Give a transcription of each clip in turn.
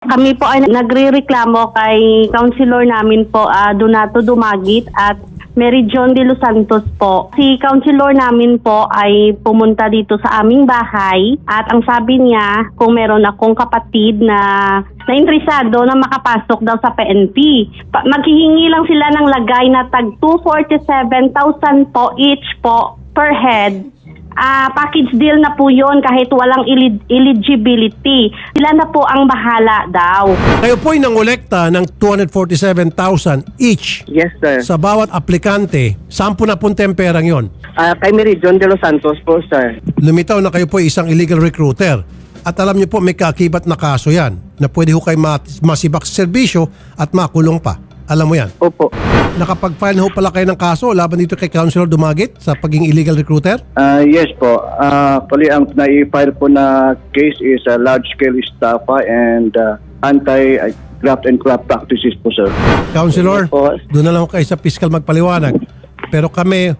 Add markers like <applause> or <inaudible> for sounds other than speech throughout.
Kami po ay nagre-reklamo kay councilor namin po, ah, Donato Dumagit at Mary John de Los Santos po. Si councilor namin po ay pumunta dito sa aming bahay at ang sabi niya kung meron akong kapatid na na interesado na makapasok daw sa PNP. Pa- maghihingi lang sila ng lagay na tag 247,000 po each po per head Ah, package deal na po 'yon kahit walang eli- eligibility. Sila na po ang bahala daw. Kayo po ay nangolekta ng 247,000 each Yes, sir. sa bawat aplikante. Saan po napunta yung perang yon? Ah, kay Mary John de Los Santos po, sir. Lumitaw na kayo po isang illegal recruiter. At alam niyo po may kakibat na kaso yan na pwede ho kayo ma- masibak sa serbisyo at makulong pa. Alam mo yan. Opo. Nakapag-file na ho pala kayo ng kaso laban dito kay Councilor Dumagit sa pagiging illegal recruiter? Ah, yes po. Ah, actually, ang nai-file po na case is a large-scale estafa and uh, anti-graft and craft practices po, sir. Councilor, doon na lang kayo sa fiscal magpaliwanag. Pero kami,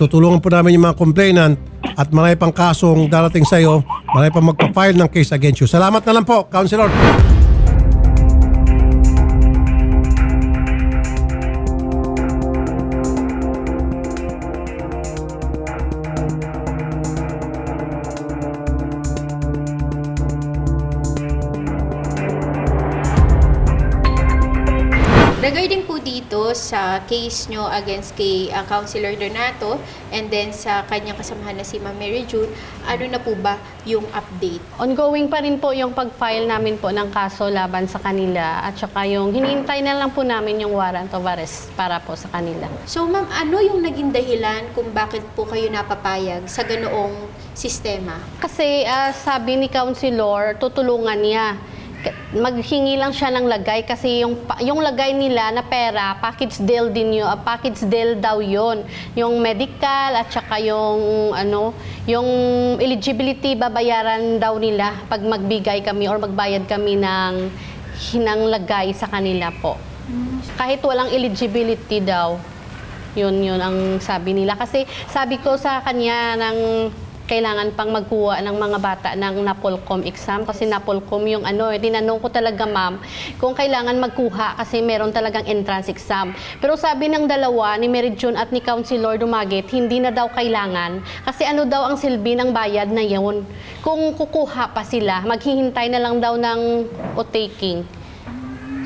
tutulungan po namin yung mga complainant at marami pang kasong darating sa iyo, marami pang magpa-file ng case against you. Salamat na lang po, Councilor. Sa case nyo against kay uh, Councilor Donato and then sa kanyang kasamahan na si Ma'am Mary June, ano na po ba yung update? Ongoing pa rin po yung pag-file namin po ng kaso laban sa kanila at saka yung hinihintay na lang po namin yung warrant of arrest para po sa kanila. So ma'am, ano yung naging dahilan kung bakit po kayo napapayag sa ganoong sistema? Kasi ah, sabi ni Councilor, tutulungan niya. Maghingi lang siya ng lagay kasi yung yung lagay nila na pera, package deal din yun, ah, package deal daw yon. Yung medical at saka yung ano, yung eligibility babayaran daw nila pag magbigay kami or magbayad kami ng hinang lagay sa kanila po. Kahit walang eligibility daw. Yun, yun ang sabi nila. Kasi sabi ko sa kanya ng kailangan pang magkuha ng mga bata ng NAPOLCOM exam kasi NAPOLCOM yung ano, eh, tinanong ko talaga ma'am kung kailangan magkuha kasi meron talagang entrance exam. Pero sabi ng dalawa, ni Mary June at ni Councilor Dumagit, hindi na daw kailangan kasi ano daw ang silbi ng bayad na yun. Kung kukuha pa sila, maghihintay na lang daw ng o taking.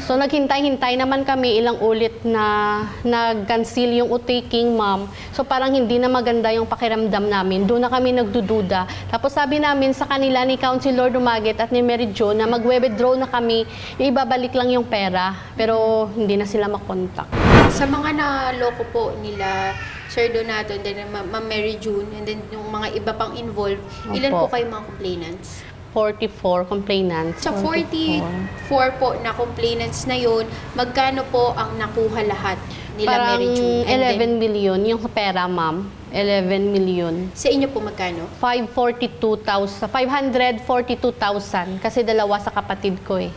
So naghintay-hintay naman kami ilang ulit na nag-cancel yung utaking ma'am. So parang hindi na maganda yung pakiramdam namin. Doon na kami nagdududa. Tapos sabi namin sa kanila ni Councilor Dumagit at ni Mary Jo na mag-withdraw na kami, ibabalik lang yung pera. Pero hindi na sila makontak. Sa mga naloko po nila Sir Donato and then Ma- Ma'am Mary June and then yung mga iba pang involved, ilan Opo. po kayo mga complainants? 44 complainants. Sa 44 po na complainants na yun, magkano po ang nakuha lahat nila Parang Mary June? And 11 then, million yung pera ma'am. 11 million. sa inyo po magkano? 542,000. 542,000 kasi dalawa sa kapatid ko eh.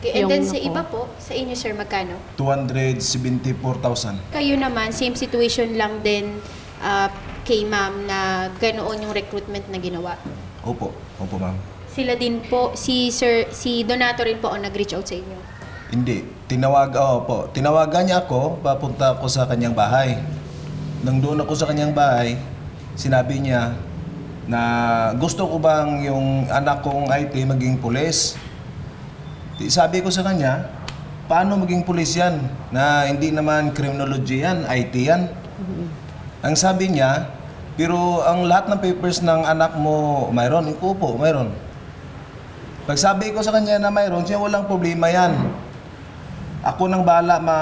Okay. And Yung then sa nakuha. iba po, sa inyo sir, magkano? 274,000. Kayo naman, same situation lang din ah, kay ma'am na ganoon yung recruitment na ginawa. Opo, opo ma'am. Sila din po, si Sir, si Donato rin po ang nag-reach out sa inyo. Hindi, tinawag, oh, po, tinawagan niya ako, papunta ako sa kanyang bahay. Nang doon ako sa kanyang bahay, sinabi niya na gusto ko bang yung anak kong IT maging pulis. Sabi ko sa kanya, paano maging pulis yan? Na hindi naman criminology yan, IT yan. Ang sabi niya, pero ang lahat ng papers ng anak mo, mayroon. Iko po, mayroon. Pagsabi ko sa kanya na mayroon, siya walang problema yan. Ako nang bala ma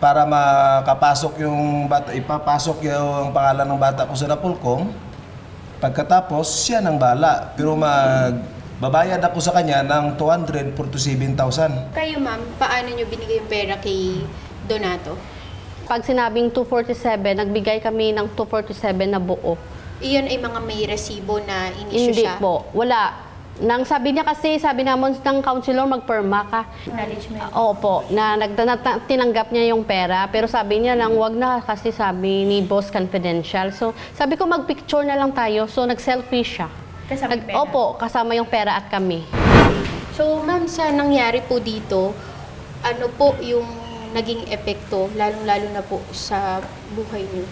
para makapasok yung bata, ipapasok yung pangalan ng bata ko sa Napolcom. Pagkatapos, siya nang bala. Pero mag babayad ako sa kanya ng 247,000. Kayo ma'am, paano nyo binigay yung pera kay Donato? Pag sinabing 247, nagbigay kami ng 247 na buo. Iyon ay mga may resibo na inisyo Hindi siya. po, wala. Nang sabi niya kasi, sabi naman ng counselor, magperma ka. Acknowledgement. Opo, na, nag, na, na- tinanggap niya yung pera. Pero sabi niya lang, wag na kasi sabi ni boss confidential. So, sabi ko mag-picture na lang tayo. So, nag-selfie siya. Kasama Nag- Opo, kasama yung pera at kami. So, ma'am, sa nangyari po dito, ano po yung naging epekto, lalong-lalo na po sa buhay niyo?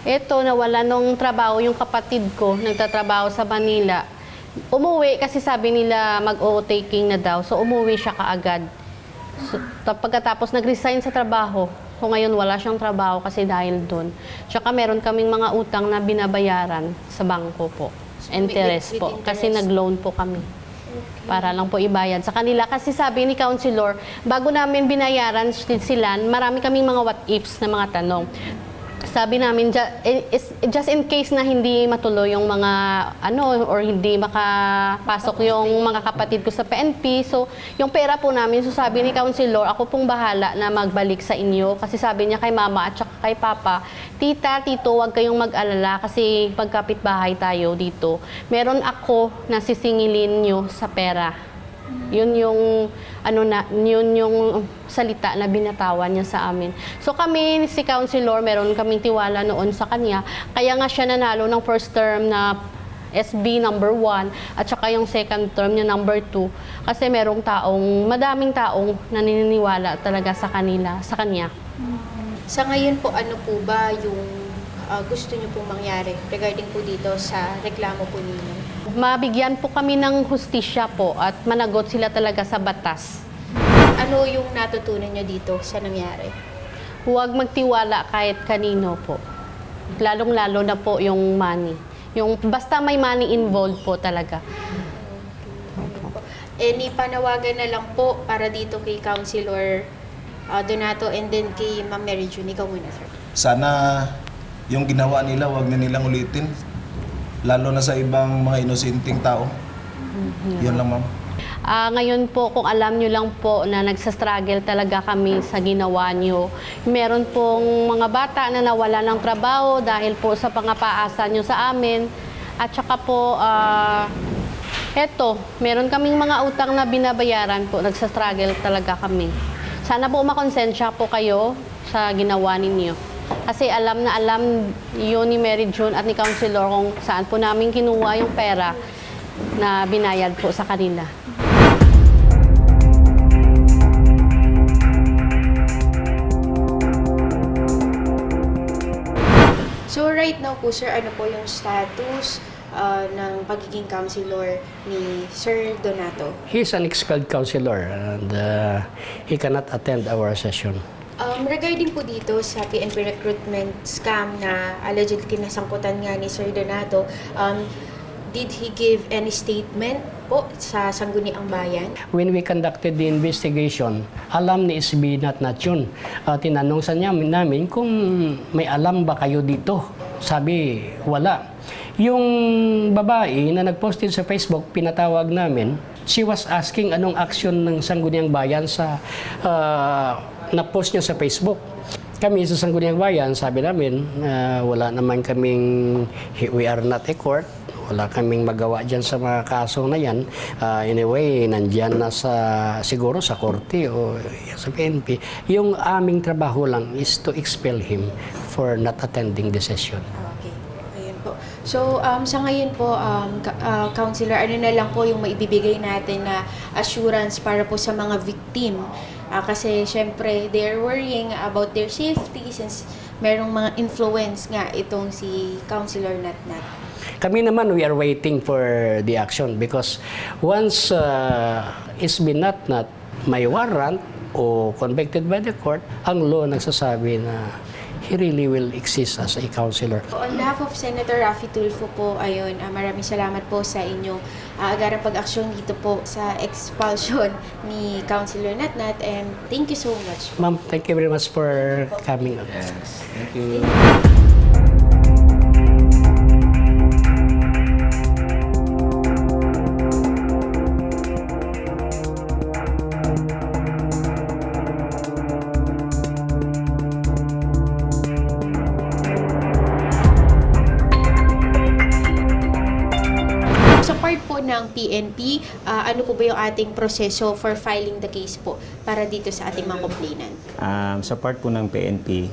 Ito, nawala nung trabaho yung kapatid ko, nagtatrabaho sa Manila. Umuwi kasi sabi nila mag-o-taking na daw. So umuwi siya kaagad. So, ta- pagkatapos nag-resign sa trabaho, so ngayon wala siyang trabaho kasi dahil doon. Tsaka meron kaming mga utang na binabayaran sa bangko po. Interest with po. interest. Kasi nag-loan po kami. Para lang po ibayad sa kanila. Kasi sabi ni Counselor, bago namin binayaran sila, marami kaming mga what ifs na mga tanong. Sabi namin, is- just in case na hindi matuloy yung mga ano or hindi makapasok yung mga kapatid ko sa PNP. So, yung pera po namin, so sabi ni Counselor, ako pong bahala na magbalik sa inyo. Kasi sabi niya kay mama at saka kay papa, tita, tito, huwag kayong mag-alala kasi magkapit-bahay tayo dito. Meron ako na sisingilin nyo sa pera. Yun yung ano na, yun yung salita na binatawan niya sa amin. So kami si Councilor, meron kaming tiwala noon sa kanya. Kaya nga siya nanalo ng first term na SB number one at saka yung second term niya number two kasi merong taong madaming taong naniniwala talaga sa kanila sa kanya. Sa ngayon po, ano po ba yung ah, gusto niyo pong mangyari regarding po dito sa reklamo po ninyo? Mabigyan po kami ng hustisya po at managot sila talaga sa batas. Ano yung natutunan niyo dito sa nangyari? Huwag magtiwala kahit kanino po. Lalong-lalo na po yung money. Yung basta may money involved po talaga. Any panawagan na lang po para dito kay Councilor ah, Donato and then kay Ma'am Mary June. Ikaw muna, sir. Sana yung ginawa nila, wag na nilang ulitin. Lalo na sa ibang mga inosenteng tao. Yun lang, ma'am. Ah, ngayon po, kung alam nyo lang po na nagsastruggle talaga kami sa ginawa nyo, meron pong mga bata na nawala ng trabaho dahil po sa pangapaasa nyo sa amin. At saka po, ah, eto, meron kaming mga utang na binabayaran po, nagsastruggle talaga kami. Sana po makonsensya po kayo sa ginawa ninyo. Kasi alam na alam yun ni Mary June at ni Councilor kung saan po namin kinuha yung pera na binayad po sa kanila. So right now po, sir, ano po yung status ah, ng pagiging counselor ni Sir Donato? He's an expelled counselor and uh, he cannot attend our session. Um, regarding po dito sa PNP recruitment scam na allegedly kinasangkutan nga ni Sir Donato, um, did he give any statement po sa Sangguniang Bayan? When we conducted the investigation, alam ni SB not yun. Uh, tinanong sa niya namin kung may alam ba kayo dito. Sabi, wala. Yung babae na nagpost din sa Facebook, pinatawag namin, she was asking anong action ng Sangguniang Bayan sa uh, na-post niya sa Facebook. Kami sa Sangguniang Bayan, sabi namin, uh, wala naman kaming, we are not a court, wala kaming magawa dyan sa mga kaso na yan. Ah, anyway, nandyan na sa, siguro sa korte o sa PNP. Yung aming trabaho lang is to expel him for not attending the session. Okay. Ayun po. So, um, sa ngayon po, um, ah, Counselor, ano na lang po yung maibibigay natin na assurance para po sa mga victim? Ah, kasi, syempre, they're worrying about their safety since merong mga influence nga itong si Counselor Natnat. Kami naman, we are waiting for the action because once uh, it's been not may warrant o convicted by the court, ang law nagsasabi na he really will exist as a counselor. On behalf of Senator Raffy Tulfo po, ayun, ah, maraming salamat po sa inyong uh, agarang pag-aksyon dito po sa expulsion <laughs> ni Councilor Natnat and thank you so much. Ma'am, thank you very much for coming. Thank you. Sa PNP, ah, ano po ba yung ating proseso for filing the case po para dito sa ating mga complainant? Um, sa part po ng PNP,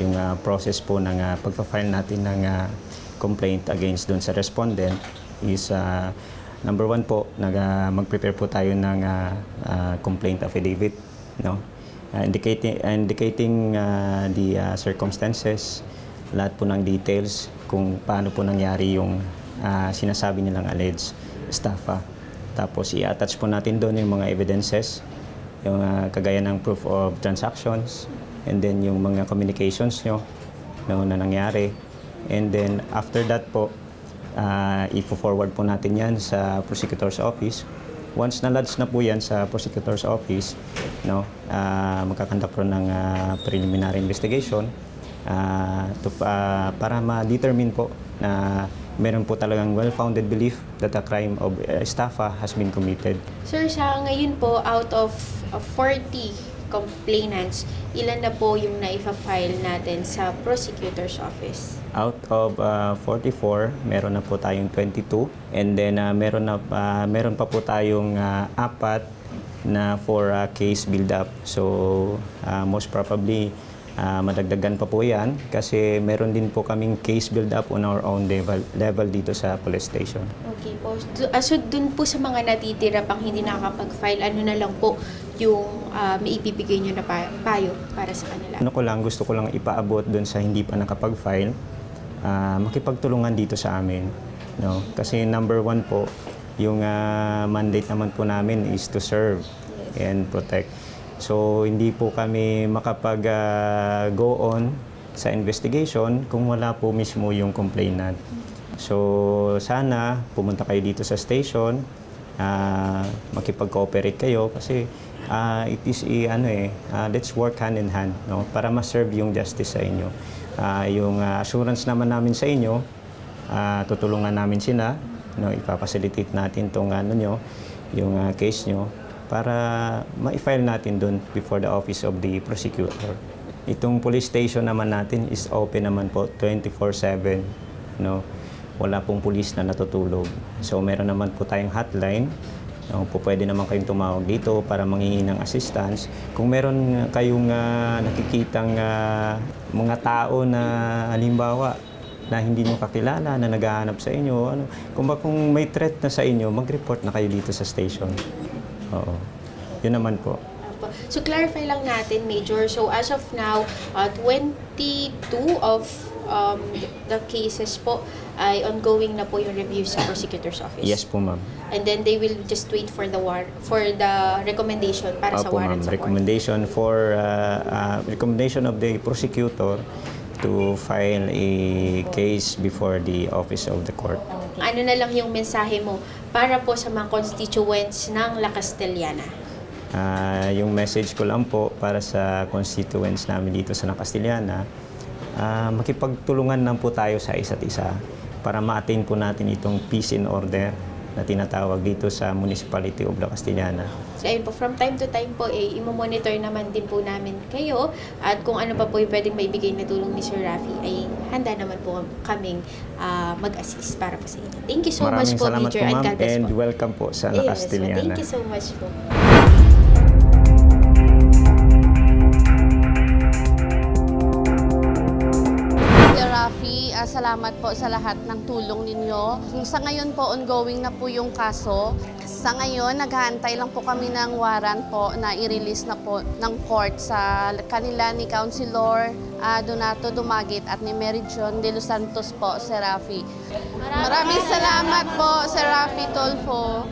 yung ah, process po ng uh, pagpa-file natin ng ah, complaint against doon sa respondent is ah, number one po, nag, ah, mag-prepare po tayo ng ah, ah, complaint affidavit, no? Ah, indicating indicating ah, the ah, circumstances, lahat po ng details kung paano po nangyari yung ah, sinasabi nilang alleged estafa. Tapos i-attach po natin doon yung mga evidences, yung ah, kagaya ng proof of transactions, and then yung mga communications nyo no, na nangyari. And then after that po, uh, i-forward po natin yan sa prosecutor's office. Once na-lodge na po yan sa prosecutor's office, no, uh, magkakanta po ng ah, preliminary investigation ah, to, ah, para ma-determine po na meron po talagang well-founded belief that a crime of uh, estafa has been committed. Sir, sa ngayon po, out of of 40 complainants, ilan na po yung naifa-file natin sa prosecutor's office? Out of uh, 44, meron na po tayong 22 and then uh, meron na uh, meron pa po tayong uh, apat na for uh, case build up. So uh, most probably uh, madagdagan pa po 'yan kasi meron din po kaming case build up on our own level, level dito sa police station. Okay po. Du- ah, So, dun po sa mga natitira pang hindi nakakapag-file, ano na lang po yung ah, may ibibigay nyo na pa- payo para sa kanila? Ano ko lang, gusto ko lang ipaabot doon sa hindi pa nakapag-file, ah, makipagtulungan dito sa amin. No? Kasi number one po, yung ah, mandate naman po namin is to serve and protect. So, hindi po kami makapag-go on sa investigation kung wala po mismo yung complainant. So, sana pumunta kayo dito sa station, ah, makipag-cooperate kayo kasi ah, it is i- ano eh, ah, let's work hand in hand no para ma-serve yung justice sa inyo. Ah, yung ah, assurance naman namin sa inyo, ah, tutulungan namin sila, no, ipapacilitate natin tong ano nyo, yung ah, case nyo para ma-file natin doon before the office of the prosecutor. Itong police station naman natin is open naman po 24/7, no. Wala pong pulis na natutulog. So meron naman po tayong hotline No, po pwede naman kayong tumawag dito para mangingi ng assistance. Kung meron kayong ah, nakikitang ah, mga tao na halimbawa na hindi nyo kakilala, na naghahanap sa inyo, ano, kung, ba, kung may threat na sa inyo, mag-report na kayo dito sa station. Oo. Yun naman po. Opo. So, clarify lang natin, Major. So, as of now, uh, 22 of um, the cases po ay ongoing na po yung review sa prosecutor's office. Yes po, ma'am. And then they will just wait for the war for the recommendation para sa Opo, warrant ma'am. sa court. Recommendation for uh, uh, recommendation of the prosecutor to file a case before the office of the court. Ano na lang yung mensahe mo para po sa mga constituents ng La Castellana? Ah, yung message ko lang po para sa constituents namin dito sa Nakastiliana, ah, makipagtulungan lang po tayo sa isa't isa para ma-attain po natin itong peace and order na tinatawag dito sa Municipality of La Castellana. So ayun po, from time to time po, eh, imo-monitor naman din po namin kayo at kung ano pa po yung pwedeng maibigay na tulong ni Sir Rafi, ay handa naman po kaming ah, mag-assist para po sa inyo. Thank you so much Maraming po, salamat Major, po and God bless and po. welcome po sa Yes, so thank you so much po. Salamat po sa lahat ng tulong ninyo. Sa ngayon po, ongoing na po yung kaso. Sa ngayon, naghahantay lang po kami ng warrant po na i-release na po ng court sa kanila ni Councilor ah, Donato Dumagit at ni Mary John de Los Santos po, Sir Rafi. Maraming salamat po, Sir Rafi Tolfo.